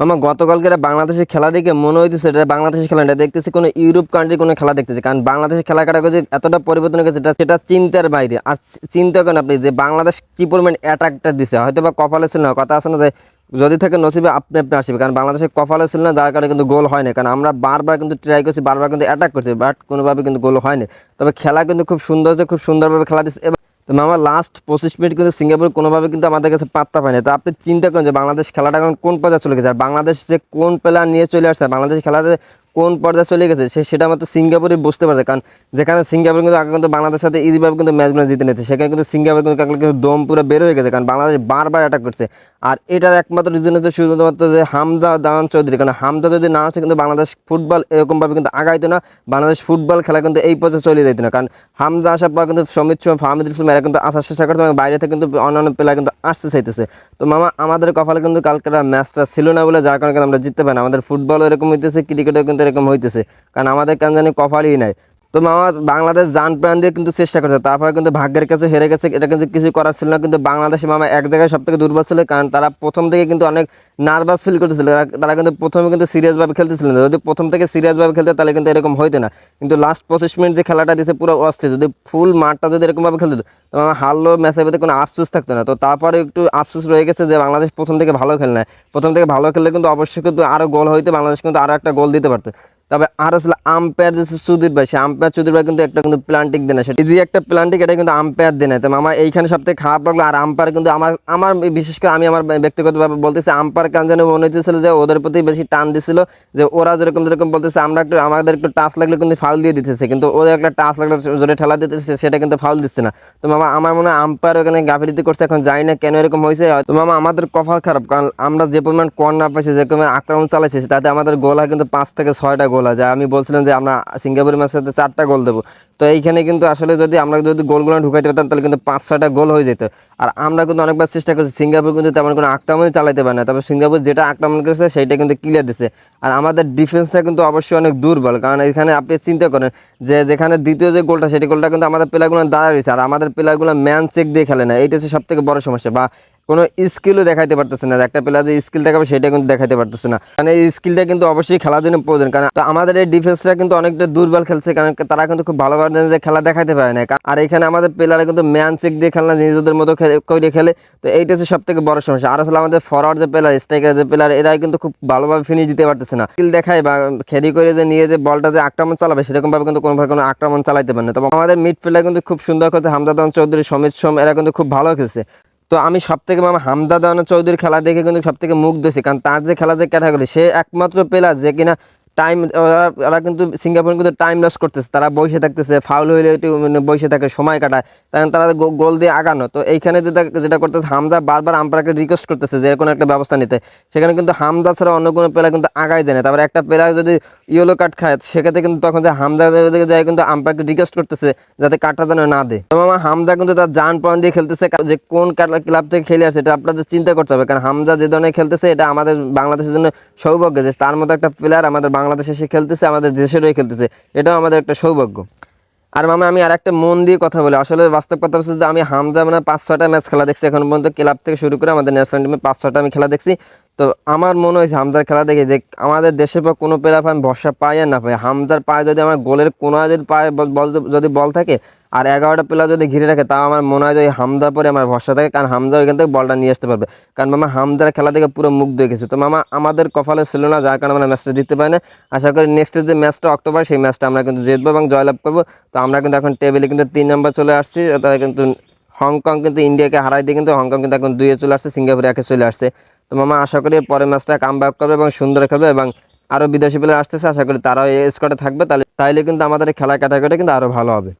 আমার গতকালকে বাংলাদেশের খেলা দেখে মনে হইতেছে এটা বাংলাদেশের খেলা এটা দেখতেছি কোনো ইউরোপ কান্ট্রি কোনো খেলা দেখতেছি। কারণ বাংলাদেশের খেলা কাটা যে এতটা পরিবর্তন হয়ে গেছে এটা সেটা চিন্তার বাইরে। আর চিন্তা করেন আপনি যে বাংলাদেশ কি পরিমাণ অ্যাটাকটা দিছে। হয়তো বা কপালে ছিল না, কথা আছে না যে যদি থাকে নসিবে আপনি আপনি আসবে। কারণ বাংলাদেশের কপালে ছিল না, যার কারণে কিন্তু গোল হয় না কারণ আমরা বারবার কিন্তু ট্রাই করছি, বারবার কিন্তু অ্যাটাক করছি বাট কোনোভাবে কিন্তু গোল হয়নি তবে খেলা কিন্তু খুব সুন্দর খুব সুন্দরভাবে খেলা দিচ্ছে তো মামা লাস্ট পঁচিশ মিনিট কিন্তু সিঙ্গাপুর কোনোভাবে কিন্তু আমাদের কাছে পাত্তা পায়নি। তো আপনি চিন্তা করেন যে বাংলাদেশ খেলাটা এখন কোন পর্যায়ে চলে গেছে? আর বাংলাদেশ যে কোন প্লেয়ার নিয়ে চলে আসছে? বাংলাদেশ খেলাতে কোন পর্যায়ে চলে গেছে, সে সেটা মাত্র সিঙ্গাপুরে বুঝতে পারছে। কারণ যেখানে সিঙ্গাপুর কিন্তু আগে কিন্তু বাংলাদেশের সাথে ইজিভাবে কিন্তু ম্যাচগুলো জিতে নিচ্ছে সেখানে কিন্তু সিঙ্গাপুর কিন্তু কিন্তু দম পুরো বের হয়ে গেছে। কারণ বাংলাদেশ বারবার অ্যাটাক করছে। আর এটার একমাত্র রিজন হচ্ছে শুধুমাত্র যে হামদা দাওয়ান চৌধুরী। কারণ হামজা যদি না আসে কিন্তু বাংলাদেশ ফুটবল এরকমভাবে কিন্তু আগাইতো না। বাংলাদেশ ফুটবল খেলা কিন্তু এই পর্যায়ে চলে যেত না। কারণ হামজা আসার পর কিন্তু সমিত সোম ফাহমিদুল ইসলাম এরা কিন্তু আসার চেষ্টা করছে বাইরে থেকে কিন্তু অন্যান্য প্লেয়ার কিন্তু আসতে চাইতেছে। তো মামা, আমাদের কপালে কিন্তু কালকের ম্যাচটা ছিল না বলে যার কারণে কিন্তু আমরা জিততে পারি না। আমাদের ফুটবল এরকম হইতেছে ক্রিকেটও কিন্তু এরকম হইতেছে। কারণ আমাদের কেন জানি কপালই নাই। তো মামা বাংলাদেশ যান প্রাণ দিয়ে কিন্তু চেষ্টা করছে। তারপরে কিন্তু ভাগ্যের কাছে হেরে গেছে, এটা কিন্তু কিছু করার ছিল না। কিন্তু বাংলাদেশে মামা এক জায়গায় সব থেকে দুর্বল ছিল, কারণ তারা প্রথম থেকে কিন্তু অনেক নার্ভাস ফিল করতেছিল। তারা- কিন্তু প্রথমে কিন্তু সিরিয়াসভাবে খেলতেছিল না। যদি প্রথম থেকে সিরিয়াসভাবে খেলতে তাহলে কিন্তু এরকম হইতো না। কিন্তু লাস্ট পঁচিশ মিনিট যে খেলাটা দিয়েছে পুরো অস্থির। যদি ফুল মাঠটা যদি এরকমভাবে খেলতো তো মামা হারলো ম্যাচের ভিতরে কোনো আফসোস থাকতো না। তো তারপরে একটু আফসোস রয়ে গেছে যে বাংলাদেশ প্রথম থেকে ভালো খেলে না প্রথম থেকে ভালো খেললে কিন্তু অবশ্যই কিন্তু আরও গোল হইতে, বাংলাদেশ কিন্তু আরও একটা গোল দিতে পারতো। তবে আর আসলে আম্পায়ার যে সুদীপ ভাই, সে আম্পায়ার সুদীপ ভাই কিন্তু একটা কিন্তু প্লান্টিক দেয় না সেটা যে একটা প্লান্টিক এটা কিন্তু আম্পায়ার দেয় না তো আমার এইখানে সব থেকে খারাপ লাগল, আর আম্পায়ার কিন্তু আমার আমার বিশেষ করে আমি আমার ব্যক্তিগতভাবে বলতেছি আম্পায়ার কেন যেন মনে হচ্ছিল যে ওদের প্রতি বেশি টান দিছিল, যে ওরা যেরকম যেরকম বলতেছে, আমরা একটু, আমাদের একটু টাচ লাগলে কিন্তু ফাউল দিয়ে দিতেছে, কিন্তু ওদের একটা টাচ লাগলে জোরে ঠেলা দিতেছে, সেটা কিন্তু ফাউল দিচ্ছে না। তো মামা, আমার মনে হয় আম্পায়ার ওখানে গাফিলিতি করছে, এখন জানি না কেন এরকম হয়েছে তো মামা, আমাদের কপাল খারাপ, কারণ আমরা যে পরিমাণ কর্নার পাইছি, যে পরিমাণ আক্রমণ চালাইছি, তাতে আমাদের গোলা কিন্তু পাঁচ থেকে ছয়টা হয় যা আমি বলছিলাম যে আমরা সিঙ্গাপুর ম্যাচের সাথে চারটা গোল দেবো। তো এইখানে কিন্তু আসলে যদি আমরা যদি গোলগুলো ঢুকাইতে পারতাম, তাহলে কিন্তু পাঁচ ছয়টা গোল হয়ে যেত। আর আমরা কিন্তু অনেকবার চেষ্টা করছি, সিঙ্গাপুর কিন্তু তেমন কোনো আক্রমণই চালাইতে পারে না। তবে সিঙ্গাপুর যেটা আক্রমণ করেছে, সেইটা কিন্তু ক্লিয়ার দিছে। আর আমাদের ডিফেন্সটা কিন্তু অবশ্যই অনেক দুর্বল। কারণ এখানে আপনি চিন্তা করেন যে যেখানে দ্বিতীয় যে গোলটা, সেটি গোলটা কিন্তু আমাদের প্লেয়ারগুলো দাঁড়া রয়েছে আর আমাদের প্লেয়ারগুলো ম্যান চেক দিয়ে খেলে না। এইটা হচ্ছে সব থেকে বড় সমস্যা। বা কোনো স্কিলও দেখাইতে পারতেছে না। একটা প্লেয়ার যে স্কিল দেখাবে, সেটা কিন্তু দেখাইতে পারতেছে না। কারণ এই স্কিলটা কিন্তু অবশ্যই খেলার জন্য প্রয়োজন। কারণ আমাদের এই ডিফেন্সটা কিন্তু অনেকটা দুর্বল খেলছে। কারণ তারা কিন্তু খুব ভালোভাবে যে খেলা দেখাইতে পারে না। আর এখানে আমাদের প্লেয়াররা কিন্তু ম্যান চেক দিয়ে খেলে না নিজেদের মতো করে খেলে। তো এইটা হচ্ছে সব থেকে বড় সমস্যা। আর আসলে আমাদের ফরওয়ার্ড যে প্লেয়ার স্ট্রাইকার যে প্লেয়ার এরাই কিন্তু খুব ভালোভাবে ফিনিশ দিতে পারতেছে না। স্কিল দেখায় বা খেলি করে যে নিয়ে যে বলটা যে আক্রমণ চালাবে সেরকম ভাবে কিন্তু কোনোভাবে কোনো আক্রমণ চালাইতে পারে না। তবে আমাদের মিড ফিল্ডার কিন্তু খুব সুন্দর খেলছে। হামদাদান চৌধুরী, সমিত সোম, এরা কিন্তু খুব ভালো খেলছে। তো আমি সব থেকে মামা হামদা চৌধুরীর খেলা দেখে কিন্তু সব থেকে মুগ্ধ কারণ তার যে খেলা যে ক্যাটাগরি সে একমাত্র প্লেয়ার যে কিনা টাইম ওরা কিন্তু সিঙ্গাপুর কিন্তু টাইম লস করতেছে। তারা বসে থাকতেছে ফাউল হইলে একটু মানে বসে থাকে, সময় কাটায়। কারণ তারা গোল দিয়ে আগানো। তো এইখানে যেটা যেটা করতেছে, হামজা বারবার আম্পায়ারকে রিকোয়েস্ট করতেছে যে এর কোনো একটা ব্যবস্থা নিতে। সেখানে কিন্তু হামজা ছাড়া অন্য কোনো প্লেয়ার কিন্তু আগায় দেয় না। তারপরে একটা প্লেয়ার যদি ইয়েলো কার্ড খায়, সেক্ষেত্রে কিন্তু তখন যে হামজা যায় কিন্তু আম্পায়ারকে রিকোয়েস্ট করতেছে যাতে কার্ডটা যেন না দেয়। তো মামা, হামজা কিন্তু তার যান প্রাণ দিয়ে খেলতেছে। যে কোন ক্লাব থেকে খেলে আসছে এটা আপনাদের চিন্তা করতে হবে। কারণ হামজা যে ধরনের খেলতেছে, এটা আমাদের বাংলাদেশের জন্য সৌভাগ্য যে তার মতো একটা প্লেয়ার আমাদের বাংলাদেশে এসে খেলতেছে, আমাদের দেশের হয়ে খেলতেছে। এটাও আমাদের একটা সৌভাগ্য। আর মামা, আমি আর একটা মন দিয়ে কথা বলি। আসলে বাস্তব কথা হচ্ছে যে আমি হামজা মানে পাঁচ ছটা ম্যাচ খেলা দেখছি। এখন পর্যন্ত ক্লাব থেকে শুরু করে আমাদের ন্যাশনাল টিমে পাঁচ ছটা আমি খেলা দেখছি। তো আমার মনে হয়েছে হামদার খেলা দেখে যে আমাদের দেশের পর কোনো প্লেয়ার আমি ভরসা পাই আর না পাই হামদার পায়ে যদি আমার গোলের কোনো যদি পায়ে বল- যদি বল থাকে আর এগারোটা প্লেয়ার যদি ঘিরে রাখে, তাও আমার মনে হয় যে ওই হামজার পরে আমার ভরসা থাকে কারণ হামজা ওইখান থেকে বলটা নিয়ে আসতে পারবে। কারণ মামা হামজার খেলা দেখে পুরো মুগ্ধ হয়ে গেছে। তো মামা আমাদের কপালে ছিল না, যার কারণে আমরা ম্যাচটা জিততে পারি না আশা করি নেক্সট যে ম্যাচটা অক্টোবর, সেই ম্যাচটা আমরা কিন্তু জিতবো এবং জয়লাভ করব। তো আমরা কিন্তু এখন টেবিলে কিন্তু তিন নম্বর চলে আসছি কিন্তু হংকং কিন্তু ইন্ডিয়াকে হারাই দিয়ে কিন্তু হংকং কিন্তু এখন দুইয়ে চলে আসছে, সিঙ্গাপুরে একে চলে আসছে। তো মামা, আশা করি পরের ম্যাচটা কাম ব্যাক করবে এবং সুন্দর খেলবে এবং আরও বিদেশি প্লেয়ার আসতেছে। আশা করি তারাও এই স্কোয়াডে থাকবে। তাহলে তাইলে কিন্তু আমাদের খেলা ক্যাটাগরিটা কিন্তু আরও ভালো হবে।